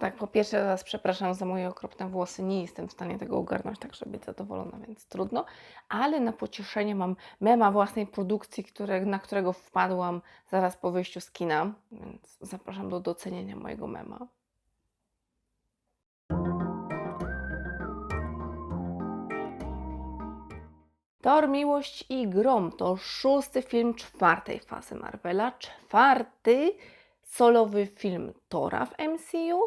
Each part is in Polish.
Tak, po pierwsze teraz przepraszam za moje okropne włosy, nie jestem w stanie tego ogarnąć, tak żeby być zadowolona, więc trudno. Ale na pocieszenie mam mema własnej produkcji, które, na którego wpadłam zaraz po wyjściu z kina, więc zapraszam do docenienia mojego mema. Thor, Miłość i Grom to szósty film czwartej fazy Marvela, czwarty solowy film Tora w MCU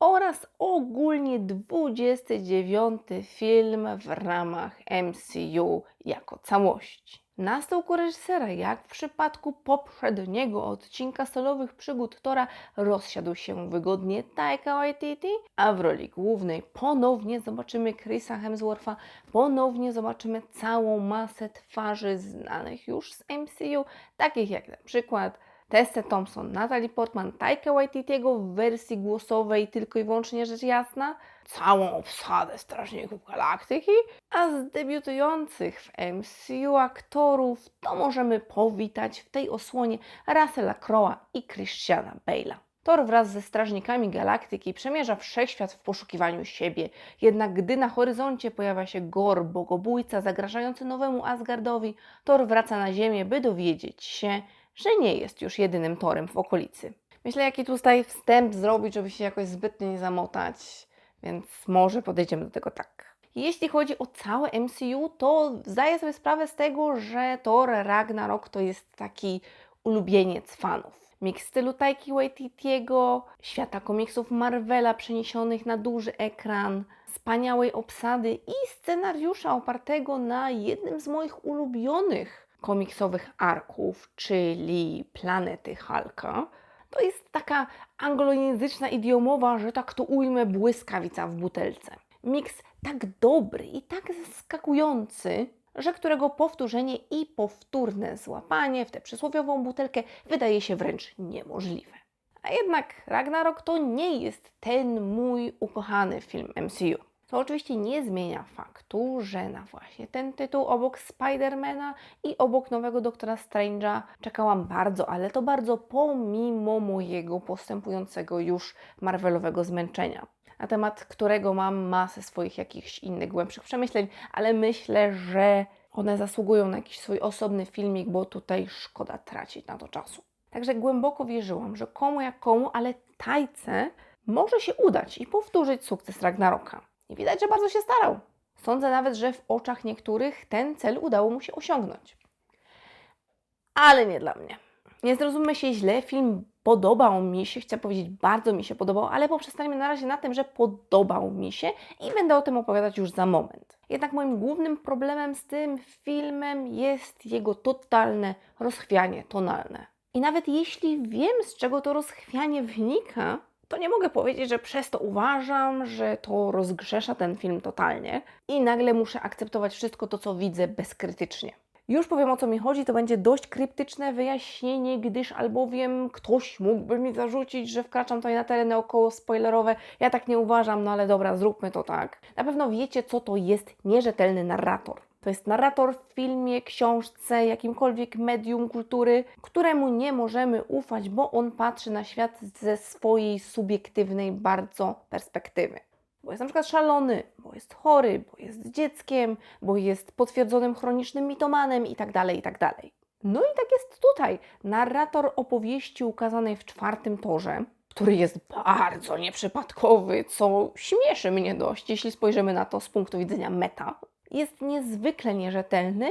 oraz ogólnie 29 film w ramach MCU jako całości. Na stołku reżysera, jak w przypadku poprzedniego odcinka solowych przygód Tora, rozsiadł się wygodnie Taika Waititi, a w roli głównej ponownie zobaczymy Chrisa Hemswortha, ponownie zobaczymy całą masę twarzy znanych już z MCU, takich jak na przykład Tessa Thompson, Natalie Portman, Taika Waititiego w wersji głosowej tylko i wyłącznie rzecz jasna, całą obsadę Strażników Galaktyki, a z debiutujących w MCU aktorów to możemy powitać w tej osłonie Russella Crowe'a i Christiana Bale'a. Thor wraz ze Strażnikami Galaktyki przemierza wszechświat w poszukiwaniu siebie, jednak gdy na horyzoncie pojawia się Gor, bogobójca zagrażający nowemu Asgardowi, Thor wraca na Ziemię, by dowiedzieć się, że nie jest już jedynym torem w okolicy. Myślę, jaki tutaj wstęp zrobić, żeby się jakoś zbytnio nie zamotać, więc może podejdziemy do tego tak. Jeśli chodzi o całe MCU, to zdaję sobie sprawę z tego, że Thor Ragnarok to jest taki ulubieniec fanów. Miks stylu Taiki Waititiego, świata komiksów Marvela przeniesionych na duży ekran, wspaniałej obsady i scenariusza opartego na jednym z moich ulubionych komiksowych arków, czyli Planety Hulka. To jest taka anglojęzyczna idiomowa, że tak to ujmę, błyskawica w butelce. Miks tak dobry i tak zaskakujący, że którego powtórzenie i powtórne złapanie w tę przysłowiową butelkę wydaje się wręcz niemożliwe. A jednak Ragnarok to nie jest ten mój ukochany film MCU. To oczywiście nie zmienia faktu, że na właśnie ten tytuł obok Spidermana i obok nowego Doktora Strange'a czekałam bardzo, ale to bardzo pomimo mojego postępującego już Marvelowego zmęczenia. Na temat którego mam masę swoich jakichś innych głębszych przemyśleń, ale myślę, że one zasługują na jakiś swój osobny filmik, bo tutaj szkoda tracić na to czasu. Także głęboko wierzyłam, że komu jak komu, ale Tajce może się udać i powtórzyć sukces Ragnaroka. I widać, że bardzo się starał. Sądzę nawet, że w oczach niektórych ten cel udało mu się osiągnąć. Ale nie dla mnie. Nie zrozummy się źle, film podobał mi się, chcę powiedzieć, bardzo mi się podobał, ale poprzestańmy na razie na tym, że podobał mi się i będę o tym opowiadać już za moment. Jednak moim głównym problemem z tym filmem jest jego totalne rozchwianie tonalne. I nawet jeśli wiem, z czego to rozchwianie wynika, to nie mogę powiedzieć, że przez to uważam, że to rozgrzesza ten film totalnie i nagle muszę akceptować wszystko to, co widzę bezkrytycznie. Już powiem o co mi chodzi, to będzie dość kryptyczne wyjaśnienie, gdyż albowiem ktoś mógłby mi zarzucić, że wkraczam tutaj na tereny około spoilerowe. Ja tak nie uważam, no ale dobra, zróbmy to tak. Na pewno wiecie, co to jest nierzetelny narrator. To jest narrator w filmie, książce, jakimkolwiek medium kultury, któremu nie możemy ufać, bo on patrzy na świat ze swojej subiektywnej bardzo perspektywy. Bo jest na przykład szalony, bo jest chory, bo jest dzieckiem, bo jest potwierdzonym chronicznym mitomanem itd., itd. No i tak jest tutaj. Narrator opowieści ukazanej w czwartym torze, który jest bardzo nieprzypadkowy, co śmieszy mnie dość, jeśli spojrzymy na to z punktu widzenia meta, jest niezwykle nierzetelny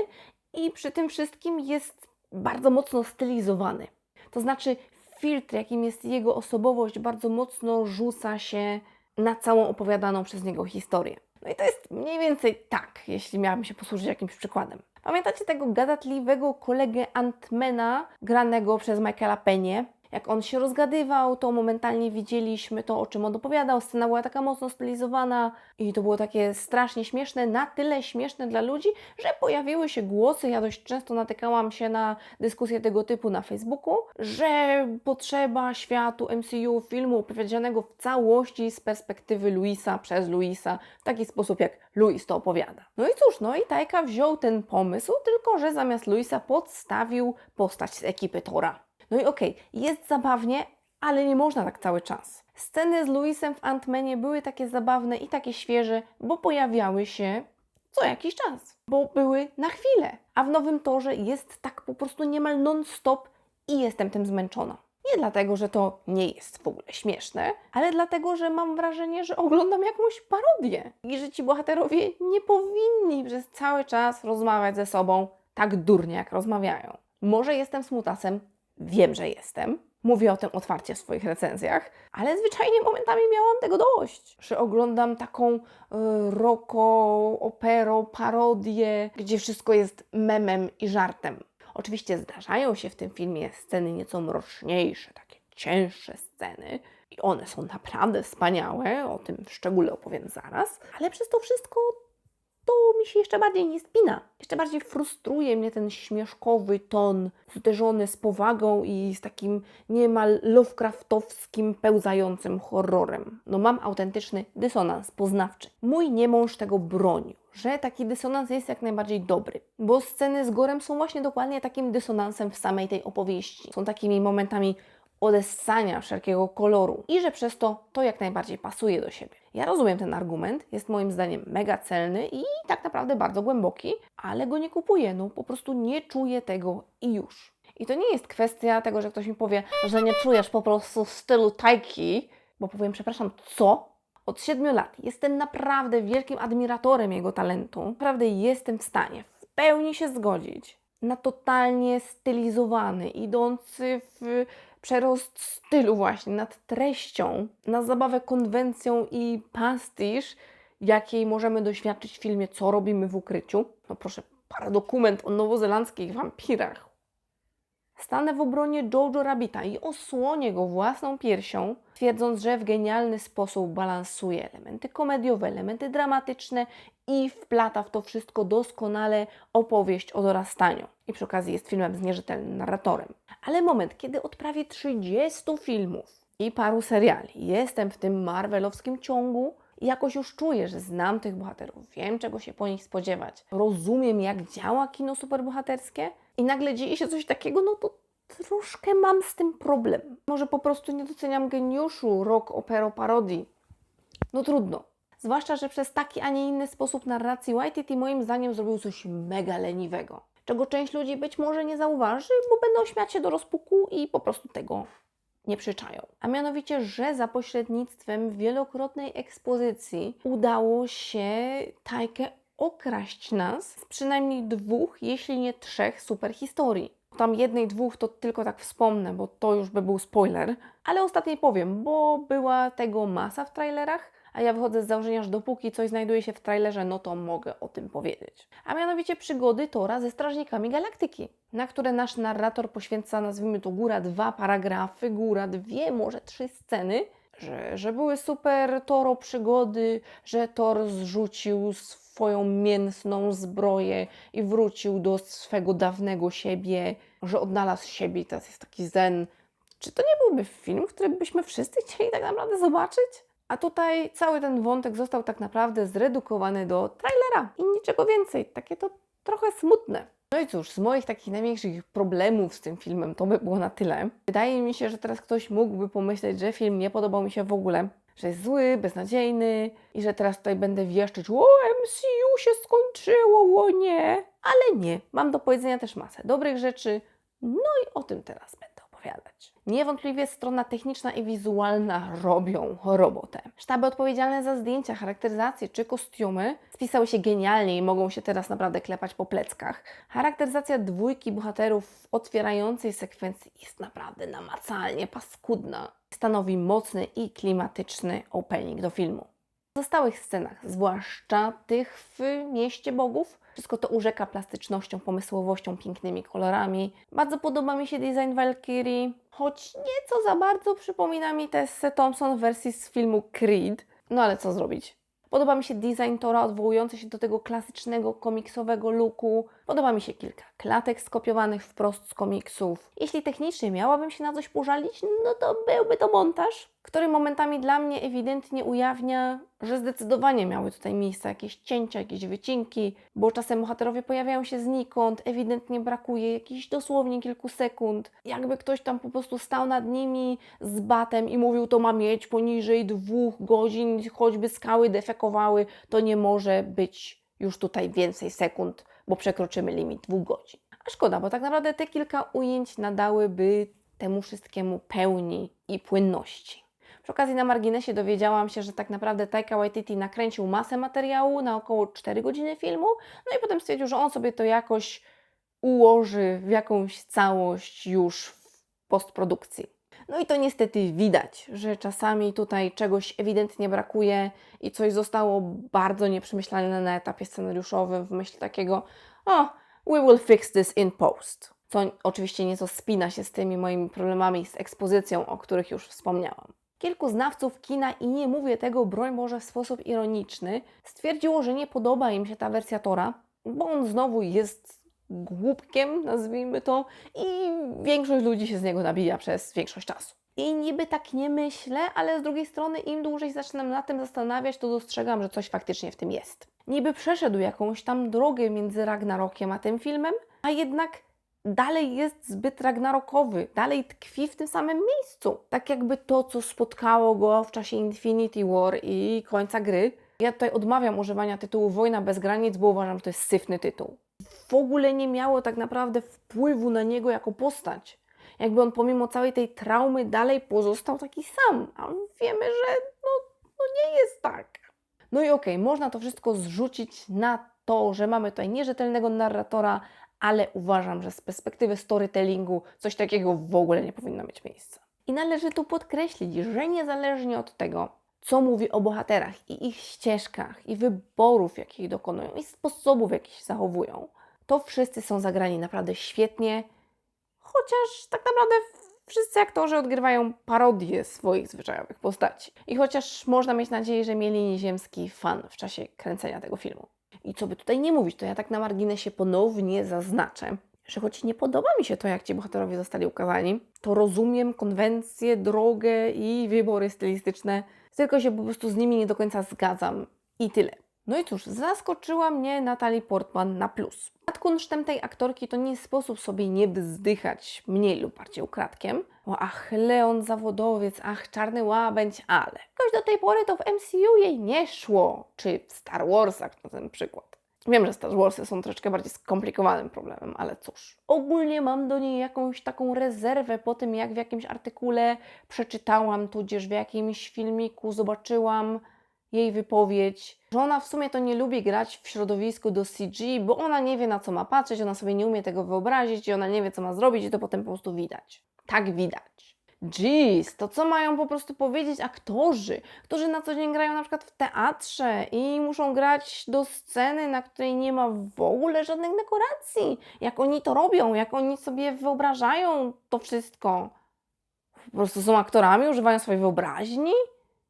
i przy tym wszystkim jest bardzo mocno stylizowany. To znaczy, filtr, jakim jest jego osobowość, bardzo mocno rzuca się na całą opowiadaną przez niego historię. No i to jest mniej więcej tak, jeśli miałabym się posłużyć jakimś przykładem. Pamiętacie tego gadatliwego kolegę Antmana, granego przez Michaela Penie? Jak on się rozgadywał, to momentalnie widzieliśmy to, o czym on opowiadał. Scena była taka mocno stylizowana i to było takie strasznie śmieszne, na tyle śmieszne dla ludzi, że pojawiły się głosy. Ja dość często natykałam się na dyskusje tego typu na Facebooku, że potrzeba światu MCU filmu opowiedzianego w całości z perspektywy Luisa przez Luisa, w taki sposób jak Luis to opowiada. No i cóż, no i Tajka wziął ten pomysł, tylko że zamiast Luisa podstawił postać z ekipy Tora. No i okej, jest zabawnie, ale nie można tak cały czas. Sceny z Louisem w Ant-Manie były takie zabawne i takie świeże, bo pojawiały się co jakiś czas, bo były na chwilę. A w Nowym Torze jest tak po prostu niemal non-stop i jestem tym zmęczona. Nie dlatego, że to nie jest w ogóle śmieszne, ale dlatego, że mam wrażenie, że oglądam jakąś parodię i że ci bohaterowie nie powinni przez cały czas rozmawiać ze sobą tak durnie, jak rozmawiają. Może jestem smutasem, wiem, że jestem. Mówię o tym otwarcie w swoich recenzjach, ale zwyczajnie momentami miałam tego dość, że oglądam taką y, roko, opero, parodię, gdzie wszystko jest memem i żartem. Oczywiście zdarzają się w tym filmie sceny nieco mroczniejsze, takie cięższe sceny. I one są naprawdę wspaniałe, o tym w szczególe opowiem zaraz, ale przez to wszystko to mi się jeszcze bardziej nie spina. Jeszcze bardziej frustruje mnie ten śmieszkowy ton, zderzony z powagą i z takim niemal Lovecraftowskim, pełzającym horrorem. No mam autentyczny dysonans poznawczy. Mój niemąż tego bronił, że taki dysonans jest jak najbardziej dobry, bo sceny z gorem są właśnie dokładnie takim dysonansem w samej tej opowieści. Są takimi momentami odessania wszelkiego koloru i że przez to to jak najbardziej pasuje do siebie. Ja rozumiem ten argument, jest moim zdaniem mega celny i tak naprawdę bardzo głęboki, ale go nie kupuję, no po prostu nie czuję tego i już. I to nie jest kwestia tego, że ktoś mi powie, że nie czujesz po prostu stylu Taiki, bo powiem, przepraszam, co? Od siedmiu lat jestem naprawdę wielkim admiratorem jego talentu. Naprawdę jestem w stanie w pełni się zgodzić na totalnie stylizowany, idący w przerost stylu właśnie, nad treścią, na zabawę konwencją i pastisz, jakiej możemy doświadczyć w filmie Co robimy w ukryciu. No proszę, paradokument o nowozelandzkich wampirach. Stanę w obronie Jojo Rabbita i osłonię go własną piersią, twierdząc, że w genialny sposób balansuje elementy komediowe, elementy dramatyczne i wplata w to wszystko doskonale opowieść o dorastaniu. I przy okazji jest filmem z nierzetelnym narratorem. Ale moment, kiedy od prawie 30 filmów i paru seriali jestem w tym marvelowskim ciągu, jakoś już czuję, że znam tych bohaterów, wiem czego się po nich spodziewać, rozumiem jak działa kino superbohaterskie i nagle dzieje się coś takiego, no to troszkę mam z tym problem. Może po prostu nie doceniam geniuszu rock, opero, parodii. No trudno. Zwłaszcza, że przez taki, a nie inny sposób narracji Waititi moim zdaniem zrobił coś mega leniwego. Czego część ludzi być może nie zauważy, bo będą śmiać się do rozpuku i po prostu tego nie przyczają. A mianowicie, że za pośrednictwem wielokrotnej ekspozycji udało się Tajkę okraść nas z przynajmniej dwóch, jeśli nie trzech superhistorii. Tam jednej, dwóch to tylko tak wspomnę, bo to już by był spoiler, ale ostatniej powiem, bo była tego masa w trailerach, a ja wychodzę z założenia, że dopóki coś znajduje się w trailerze, no to mogę o tym powiedzieć. A mianowicie przygody Tora ze Strażnikami Galaktyki, na które nasz narrator poświęca, nazwijmy to góra, dwa paragrafy, góra, dwie, może trzy sceny, że, że były super Toro przygody, że Thor zrzucił swoją mięsną zbroję i wrócił do swego dawnego siebie, że odnalazł siebie i teraz jest taki zen. Czy to nie byłby film, który byśmy wszyscy chcieli tak naprawdę zobaczyć? A tutaj cały ten wątek został tak naprawdę zredukowany do trailera i niczego więcej. Takie to trochę smutne. No i cóż, z moich takich największych problemów z tym filmem to by było na tyle. Wydaje mi się, że teraz ktoś mógłby pomyśleć, że film nie podobał mi się w ogóle, że jest zły, beznadziejny i że teraz tutaj będę wieszczyć, o MCU się skończyło, o nie. Ale nie, mam do powiedzenia też masę dobrych rzeczy, no i o tym teraz będę opowiadać. Niewątpliwie strona techniczna i wizualna robią robotę. Sztaby odpowiedzialne za zdjęcia, charakteryzację czy kostiumy spisały się genialnie i mogą się teraz naprawdę klepać po pleckach. Charakteryzacja dwójki bohaterów w otwierającej sekwencji jest naprawdę namacalnie paskudna. Stanowi mocny i klimatyczny opening do filmu. W pozostałych scenach, zwłaszcza tych w Mieście Bogów, wszystko to urzeka plastycznością, pomysłowością, pięknymi kolorami. Bardzo podoba mi się design Valkyrie, choć nieco za bardzo przypomina mi Tessę Thompson wersji z filmu Creed. No ale co zrobić? Podoba mi się design Tora odwołujący się do tego klasycznego komiksowego looku. Podoba mi się kilka klatek skopiowanych wprost z komiksów. Jeśli technicznie miałabym się na coś pożalić, no to byłby to montaż. Który momentami dla mnie ewidentnie ujawnia, że zdecydowanie miały tutaj miejsce jakieś cięcia, jakieś wycinki, bo czasem bohaterowie pojawiają się znikąd, ewidentnie brakuje jakichś dosłownie kilku sekund. Jakby ktoś tam po prostu stał nad nimi z batem i mówił, to ma mieć poniżej dwóch godzin, choćby skały defekowały, to nie może być już tutaj więcej sekund, bo przekroczymy limit dwóch godzin. A szkoda, bo tak naprawdę te kilka ujęć nadałyby temu wszystkiemu pełni i płynności. Przy okazji na marginesie dowiedziałam się, że tak naprawdę Taika Waititi nakręcił masę materiału na około 4 godziny filmu, no i potem stwierdził, że on sobie to jakoś ułoży w jakąś całość już w postprodukcji. No i to niestety widać, że czasami tutaj czegoś ewidentnie brakuje i coś zostało bardzo nieprzemyślane na etapie scenariuszowym w myśl takiego o, we will fix this in post. Co oczywiście nieco spina się z tymi moimi problemami z ekspozycją, o których już wspomniałam. Kilku znawców kina, i nie mówię tego, broń Boże, w sposób ironiczny, stwierdziło, że nie podoba im się ta wersja Tora, bo on znowu jest głupkiem, nazwijmy to, i większość ludzi się z niego nabija przez większość czasu. I niby tak nie myślę, ale z drugiej strony im dłużej zaczynam na tym zastanawiać, to dostrzegam, że coś faktycznie w tym jest. Niby przeszedł jakąś tam drogę między Ragnarokiem a tym filmem, a jednak dalej jest zbyt ragnarokowy, dalej tkwi w tym samym miejscu. Tak jakby to, co spotkało go w czasie Infinity War i końca gry. Ja tutaj odmawiam używania tytułu Wojna bez granic, bo uważam, że to jest syfny tytuł. W ogóle nie miało tak naprawdę wpływu na niego jako postać. Jakby on pomimo całej tej traumy dalej pozostał taki sam, a wiemy, że no, no nie jest tak. No i okej, można to wszystko zrzucić na to, że mamy tutaj nierzetelnego narratora, ale uważam, że z perspektywy storytellingu coś takiego w ogóle nie powinno mieć miejsca. I należy tu podkreślić, że niezależnie od tego, co mówi o bohaterach i ich ścieżkach, i wyborów, jakich dokonują, i sposobów, jakich się zachowują, to wszyscy są zagrani naprawdę świetnie, chociaż tak naprawdę wszyscy aktorzy odgrywają parodię swoich zwyczajowych postaci. I chociaż można mieć nadzieję, że mieli nieziemski fan w czasie kręcenia tego filmu. I co by tutaj nie mówić, to ja tak na marginesie ponownie zaznaczę, że choć nie podoba mi się to, jak ci bohaterowie zostali ukazani, to rozumiem konwencję, drogę i wybory stylistyczne, tylko się po prostu z nimi nie do końca zgadzam. I tyle. No i cóż, zaskoczyła mnie Natalie Portman na plus. Kunsztem tej aktorki to nie sposób sobie nie wzdychać mniej lub bardziej ukradkiem. O, ach, Leon zawodowiec, ach, czarny łabędź, ale. Jakoś do tej pory to w MCU jej nie szło, czy w Star Warsach na ten przykład. Wiem, że Star Warsy są troszeczkę bardziej skomplikowanym problemem, ale cóż. Ogólnie mam do niej jakąś taką rezerwę po tym, jak w jakimś artykule przeczytałam, tudzież w jakimś filmiku zobaczyłam jej wypowiedź, że ona w sumie to nie lubi grać w środowisku do CG, bo ona nie wie na co ma patrzeć, ona sobie nie umie tego wyobrazić i ona nie wie co ma zrobić i to potem po prostu widać. Tak widać. Jeez, to co mają po prostu powiedzieć aktorzy, którzy na co dzień grają na przykład w teatrze i muszą grać do sceny, na której nie ma w ogóle żadnych dekoracji. Jak oni to robią, jak oni sobie wyobrażają to wszystko. Po prostu są aktorami, używają swojej wyobraźni.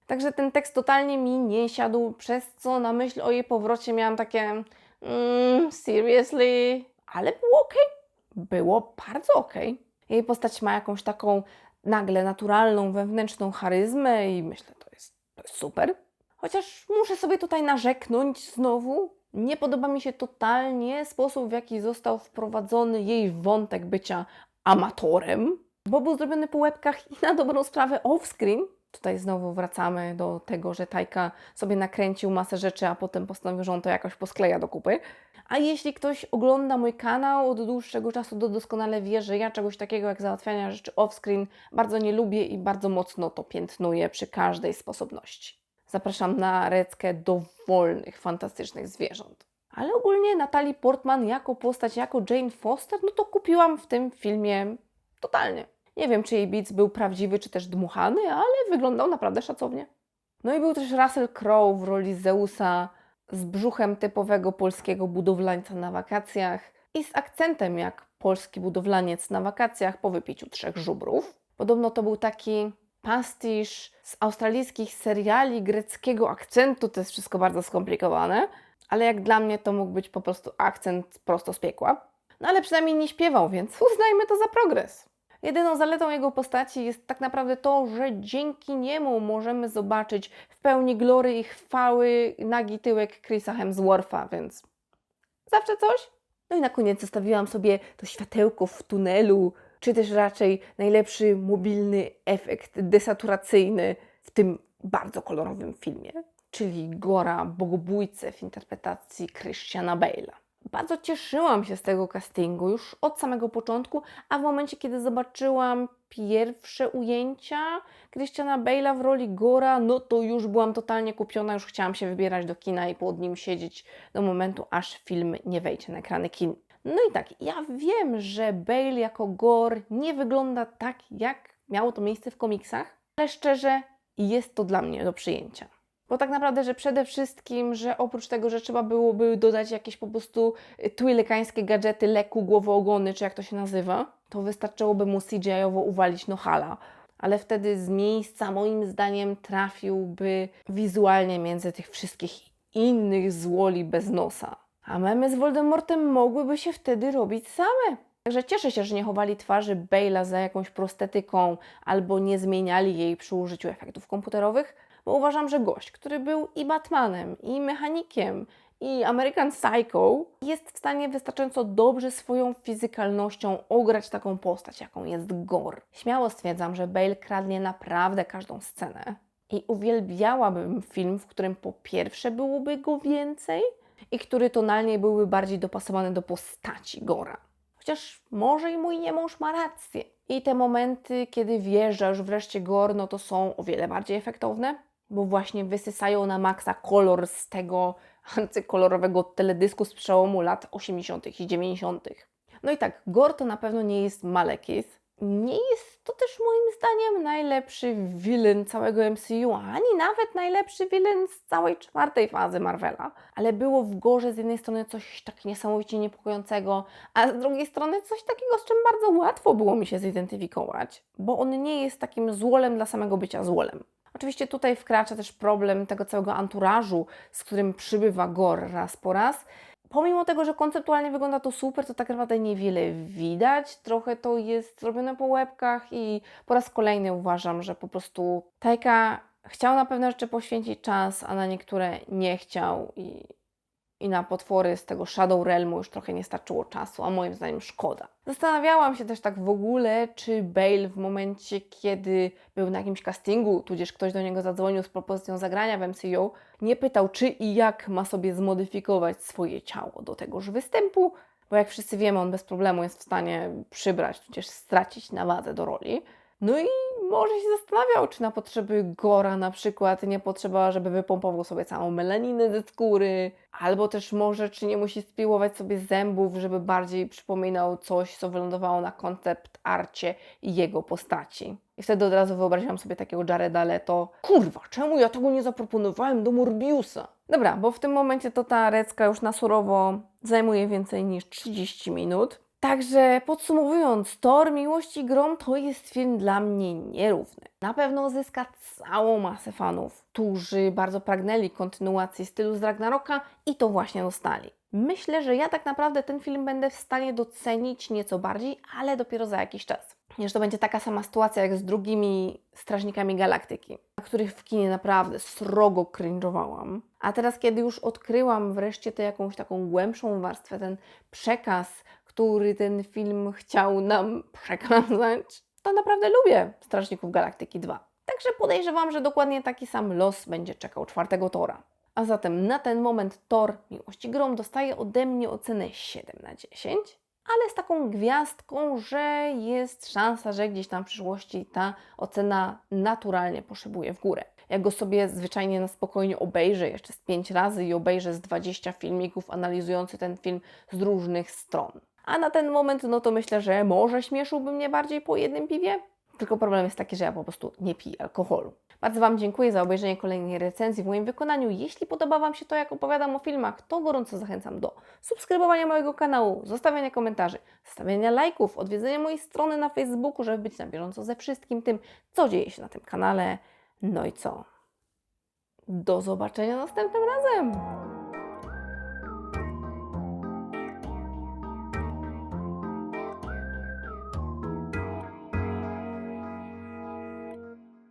Także ten tekst totalnie mi nie siadł, przez co na myśl o jej powrocie miałam takie mm, seriously, ale było ok. Było bardzo ok. Jej postać ma jakąś taką nagle naturalną, wewnętrzną charyzmę i myślę, to jest, to jest super. Chociaż muszę sobie tutaj narzeknąć znowu. Nie podoba mi się totalnie sposób, w jaki został wprowadzony jej wątek bycia amatorem, bo był zrobiony po łebkach i na dobrą sprawę off-screen. Tutaj znowu wracamy do tego, że Tajka sobie nakręcił masę rzeczy, a potem postanowił, że on to jakoś poskleja do kupy. A jeśli ktoś ogląda mój kanał od dłuższego czasu, to doskonale wie, że ja czegoś takiego jak załatwiania rzeczy off-screen bardzo nie lubię i bardzo mocno to piętnuję przy każdej sposobności. Zapraszam na reckę dowolnych, fantastycznych zwierząt. Ale ogólnie Natalie Portman jako postać, jako Jane Foster, no to kupiłam w tym filmie totalnie. Nie wiem, czy jej Beats był prawdziwy, czy też dmuchany, ale wyglądał naprawdę szacownie. No i był też Russell Crowe w roli Zeusa z brzuchem typowego polskiego budowlańca na wakacjach i z akcentem jak polski budowlaniec na wakacjach po wypiciu trzech żubrów. Podobno to był taki pastisz z australijskich seriali greckiego akcentu, to jest wszystko bardzo skomplikowane, ale jak dla mnie to mógł być po prostu akcent prosto z piekła. No ale przynajmniej nie śpiewał, więc uznajmy to za progres. Jedyną zaletą jego postaci jest tak naprawdę to, że dzięki niemu możemy zobaczyć w pełni glory i chwały nagi tyłek Chrisa Hemswortha, więc zawsze coś. No i na koniec zostawiłam sobie to światełko w tunelu, czy też raczej najlepszy mobilny efekt desaturacyjny w tym bardzo kolorowym filmie, czyli Gora Bogobójcę w interpretacji Christiana Bale'a. Bardzo cieszyłam się z tego castingu już od samego początku, a w momencie, kiedy zobaczyłam pierwsze ujęcia Christiana Bale'a w roli Gora, no to już byłam totalnie kupiona, już chciałam się wybierać do kina i pod nim siedzieć do momentu, aż film nie wejdzie na ekrany kin. No i tak, ja wiem, że Bale jako Gore nie wygląda tak, jak miało to miejsce w komiksach, ale szczerze, jest to dla mnie do przyjęcia. Bo tak naprawdę, że przede wszystkim, że oprócz tego, że trzeba byłoby dodać jakieś po prostu twilekańskie gadżety, leku, głowoogony, czy jak to się nazywa, to wystarczyłoby mu CGI-owo uwalić Nohala. Ale wtedy z miejsca, moim zdaniem, trafiłby wizualnie między tych wszystkich innych złoli bez nosa. A memy z Voldemortem mogłyby się wtedy robić same. Także cieszę się, że nie chowali twarzy Bale'a za jakąś prostetyką albo nie zmieniali jej przy użyciu efektów komputerowych, bo uważam, że gość, który był i Batmanem, i mechanikiem, i American Psycho, jest w stanie wystarczająco dobrze swoją fizykalnością ograć taką postać, jaką jest Gore. Śmiało stwierdzam, że Bale kradnie naprawdę każdą scenę. I uwielbiałabym film, w którym po pierwsze byłoby go więcej i który tonalnie byłby bardziej dopasowany do postaci Gora. Chociaż może i mój niemąż ma rację. I te momenty, kiedy wjeżdża już wreszcie Gor, no to są o wiele bardziej efektowne, bo właśnie wysysają na maksa kolor z tego antykolorowego teledysku z przełomu lat 80. i 90. No i tak, Gor to na pewno nie jest Malekith. Nie jest to też moim zdaniem najlepszy villain całego MCU, ani nawet najlepszy villain z całej czwartej fazy Marvela. Ale było w Gorze z jednej strony coś tak niesamowicie niepokojącego, a z drugiej strony coś takiego, z czym bardzo łatwo było mi się zidentyfikować, bo on nie jest takim złolem dla samego bycia złolem. Oczywiście tutaj wkracza też problem tego całego anturażu, z którym przybywa Gor raz po raz. Pomimo tego, że konceptualnie wygląda to super, to tak naprawdę niewiele widać. Trochę to jest zrobione po łebkach i po raz kolejny uważam, że po prostu Tajka chciał na pewne rzeczy poświęcić czas, a na niektóre nie chciał i, i na potwory z tego Shadow Realmu już trochę nie starczyło czasu, a moim zdaniem szkoda. Zastanawiałam się też tak w ogóle, czy Bale w momencie, kiedy był na jakimś castingu, tudzież ktoś do niego zadzwonił z propozycją zagrania w MCU, nie pytał, czy i jak ma sobie zmodyfikować swoje ciało do tegoż występu, bo jak wszyscy wiemy, on bez problemu jest w stanie przybrać, tudzież stracić na wadze do roli. No i może się zastanawiał, czy na potrzeby Gora na przykład nie potrzeba, żeby wypompował sobie całą melaninę ze skóry, albo też może, czy nie musi spiłować sobie zębów, żeby bardziej przypominał coś, co wylądowało na koncept arcie i jego postaci. I wtedy od razu wyobraziłam sobie takiego Jareda Leto. Kurwa, czemu ja tego nie zaproponowałem do Morbiusa? Dobra, bo w tym momencie to ta recka już na surowo zajmuje więcej niż 30 minut. Także podsumowując, Thor Miłość i Grom to jest film dla mnie nierówny. Na pewno zyska całą masę fanów, którzy bardzo pragnęli kontynuacji stylu z Ragnaroka i to właśnie dostali. Myślę, że ja tak naprawdę ten film będę w stanie docenić nieco bardziej, ale dopiero za jakiś czas. Nie, że to będzie taka sama sytuacja jak z drugimi Strażnikami Galaktyki, na których w kinie naprawdę srogo cringe'owałam. A teraz, kiedy już odkryłam wreszcie tę jakąś taką głębszą warstwę, ten przekaz, który ten film chciał nam przekazać, to naprawdę lubię Strażników Galaktyki 2. Także podejrzewam, że dokładnie taki sam los będzie czekał czwartego Tora. A zatem na ten moment Thor Miłości Grom dostaje ode mnie ocenę 7 na 10, ale z taką gwiazdką, że jest szansa, że gdzieś tam w przyszłości ta ocena naturalnie poszybuje w górę. Jak go sobie zwyczajnie na spokojnie obejrzę jeszcze z 5 razy i obejrzę z 20 filmików analizujących ten film z różnych stron. A na ten moment, no to myślę, że może śmieszyłby mnie bardziej po jednym piwie. Tylko problem jest taki, że ja po prostu nie piję alkoholu. Bardzo Wam dziękuję za obejrzenie kolejnej recenzji w moim wykonaniu. Jeśli podoba Wam się to, jak opowiadam o filmach, to gorąco zachęcam do subskrybowania mojego kanału, zostawiania komentarzy, zostawiania lajków, odwiedzenia mojej strony na Facebooku, żeby być na bieżąco ze wszystkim tym, co dzieje się na tym kanale. No i co? Do zobaczenia następnym razem!